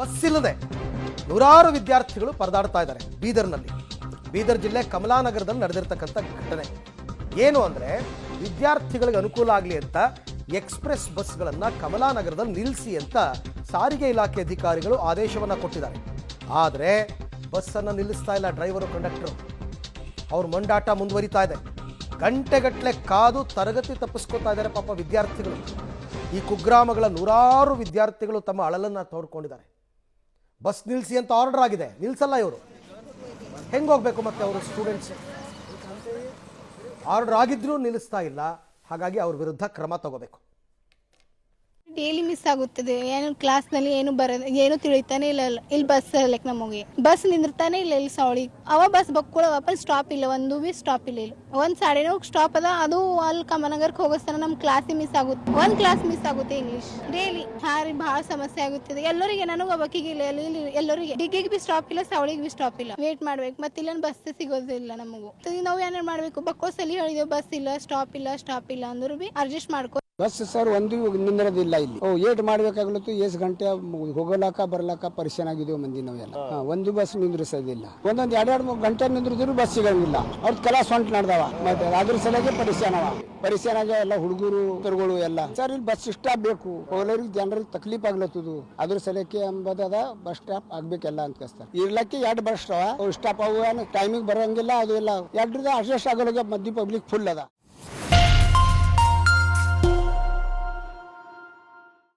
Bus ಇಲ್ಲದೆ ನೂರಾರು ವಿದ್ಯಾರ್ಥಿಗಳು ಪರದಾಡ್ತಾ ಇದ್ದಾರೆ ಬೀದರ್ನಲ್ಲಿ. ಬೀದರ್ ಜಿಲ್ಲೆ ಕಮಲಾನಗರದಲ್ಲಿ ನಡೆದಿರ್ತಕ್ಕಂಥ ಘಟನೆ. ಏನು ಅಂದರೆ ವಿದ್ಯಾರ್ಥಿಗಳಿಗೆ ಅನುಕೂಲ ಆಗಲಿ ಅಂತ ಎಕ್ಸ್ಪ್ರೆಸ್ ಬಸ್ಗಳನ್ನು ಕಮಲಾನಗರದಲ್ಲಿ ನಿಲ್ಲಿಸಿ ಅಂತ ಸಾರಿಗೆ ಇಲಾಖೆ ಅಧಿಕಾರಿಗಳು ಆದೇಶವನ್ನು ಕೊಟ್ಟಿದ್ದಾರೆ. ಆದರೆ ಬಸ್ಸನ್ನು ನಿಲ್ಲಿಸ್ತಾ ಇಲ್ಲ ಡ್ರೈವರು, ಕಂಡಕ್ಟರು. ಅವ್ರ ಮಂಡಾಟ ಮುಂದುವರಿತಾ ಇದೆ. ಗಂಟೆಗಟ್ಟಲೆ ಕಾದು ತರಗತಿ ತಪ್ಪಿಸ್ಕೊತಾ ಇದ್ದಾರೆ ಪಾಪ ವಿದ್ಯಾರ್ಥಿಗಳು. ಈ ಕುಗ್ರಾಮಗಳ ನೂರಾರು ವಿದ್ಯಾರ್ಥಿಗಳು ತಮ್ಮ ಅಳಲನ್ನು ತೋಡ್ಕೊಂಡಿದ್ದಾರೆ. ಬಸ್ ನಿಲ್ಲಿಸಿ ಅಂತ ಆರ್ಡರ್ ಆಗಿದೆ. ನಿಲ್ಸಲ್ಲ ಇವರು. ಹೆಂಗೆ ಹೋಗ್ಬೇಕು ಮತ್ತೆ ಅವರು ಸ್ಟೂಡೆಂಟ್ಸ್ ಆರ್ಡರ್ ಆಗಿದ್ರೂ ನಿಲ್ಲಿಸ್ತಾ ಇಲ್ಲ. ಹಾಗಾಗಿ ಅವ್ರ ವಿರುದ್ಧ ಕ್ರಮ ತಗೋಬೇಕು. ಡೈಲಿ ಮಿಸ್ ಆಗುತ್ತದೆ. ಏನು ಕ್ಲಾಸ್ನಲ್ಲಿ ಏನು ಬರ, ಏನು ತಿಳಿತಾನೆ ಇಲ್ಲ. ಇಲ್ಲ. ಬಸ್ ಲೈಕ್ ನಮಗೆ. ಬಸ್ ನಿಂದಿರ್ತಾನೆ ಇಲ್ಲ, ಇಲ್ಲಿ ಸಾವಳಿ. ಅವ ಬಸ್ ಬಕ್ಕೊಳ ವಾಪಸ್ ಸ್ಟಾಪ್ ಇಲ್ಲ. ಒಂದು ಬಿ ಸ್ಟಾಪ್ ಇಲ್ಲ ಇಲ್ಲಿ. ಒಂದ್ ಸಾಡೆನೋ ಸ್ಟಾಪ್ ಅದ. ಅದು ಅಲ್ಲಿ ಕಮನಗರ್ಗೆ ಹೋಗೋಸ್ತಾನ ನಮ್ ಕ್ಲಾಸಿಗೆ ಮಿಸ್ ಆಗುತ್ತೆ ಒಂದ್ ಕ್ಲಾಸ್ ಮಿಸ್ ಆಗುತ್ತೆ ಇಂಗ್ಲೀಷ್ ಡೈಲಿ ಹಾರಿ ಭಾಳ ಸಮಸ್ಯೆ ಆಗುತ್ತದೆ. ಎಲ್ಲರಿಗೆ ನನಗೆ ಒಬ್ಬಕ್ಕಿಗೆ ಇಲ್ಲ. ಇಲ್ಲಿ ಎಲ್ಲರಿಗೆ. ಡಿಗ್ಗಿಗೆ ಬಿ ಸ್ಟಾಪ್ ಇಲ್ಲ, ಸಾವಳಿಗ್ ಬಿ ಸ್ಟಾಪ್ ಇಲ್ಲ. ವೇಟ್ ಮಾಡ್ಬೇಕು. ಮತ್ತೆ ಇಲ್ಲ ಬಸ್ ಸಿಗೋದಿಲ್ಲ ನಮಗೂ. ನಾವು ಏನಾರು ಮಾಡ್ಬೇಕು? ಅಲ್ಲಿ ಹೇಳಿದೆವು ಬಸ್ ಇಲ್ಲ ಸ್ಟಾಪ್ ಇಲ್ಲ ಸ್ಟಾಪ್ ಇಲ್ಲ ಅಂದ್ರೂ ಬಿ ಅಡ್ಜಸ್ಟ್ ಮಾಡ್ಕೊ ಬಸ್ ಸರ್ ಒಂದು ನಿಂದಿರೋದಿಲ್ಲ ಇಲ್ಲಿ. ಓ ಏಟ್ ಮಾಡ್ಬೇಕಾಗ್ಲತ್ತು ಎಷ್ಟ್ ಗಂಟೆ ಹೋಗಲಾಕ ಬರ್ಲಾಕ ಪರಿಶನ ಆಗಿದ್ದೇವೆ ಮಂದಿ ನಾವೆಲ್ಲ. ಹಾ, ಒಂದು ಬಸ್ ನಿಂದ್ರಿಸೋದಿಲ್ಲ. ಒಂದೊಂದ್ ಎರಡೆರಡು ಮೂರು ಗಂಟೆ ನಿಂದ್ರಿದ್ರು ಬಸ್ ಸಿಗಂಗಿಲ್ಲ. ಅವ್ರ ಕಲಾ ಸೊಂಟ ನಡ್ದವ. ಮತ್ತೆ ಅದ್ರ ಸಲಗೆ ಪರಿಶಾನ್ ಅವ. ಪರಿಶಾನ್ ಆಗ ಎಲ್ಲ ಹುಡುಗರು ಹುಡುಗರು ಎಲ್ಲ. ಸರ್ ಇಲ್ಲಿ ಬಸ್ ಸ್ಟಾಪ್ ಬೇಕು ಹೋಗೋರಿಗೆ ಜನರಿಗೆ ತಕ್ಲೀಫ್ ಆಗ್ಲತ್ತದು. ಅದ್ರ ಸಲಕ್ಕೆ ಎಂಬುದದ ಬಸ್ ಸ್ಟಾಪ್ ಆಗ್ಬೇಕೆಲ್ಲ ಅಂತ ಕಸ್ತಾರೆ ಇರ್ಲಕ್ಕೆ ಎರಡು ಬಸ್ ಸ್ಟಾಪ್ ಅವು. ಸ್ಟಾಪ್ ಅವು ಏನು ಟೈಮಿಗೆ ಬರೋಂಗಿಲ್ಲ ಅದು ಇಲ್ಲ ಎರಡ್ರದ ಅಡ್ಜಸ್ಟ್ ಆಗೋಲಾಗ ಮಧ್ಯ ಪಬ್ಲಿಕ್ ಫುಲ್ ಅದ.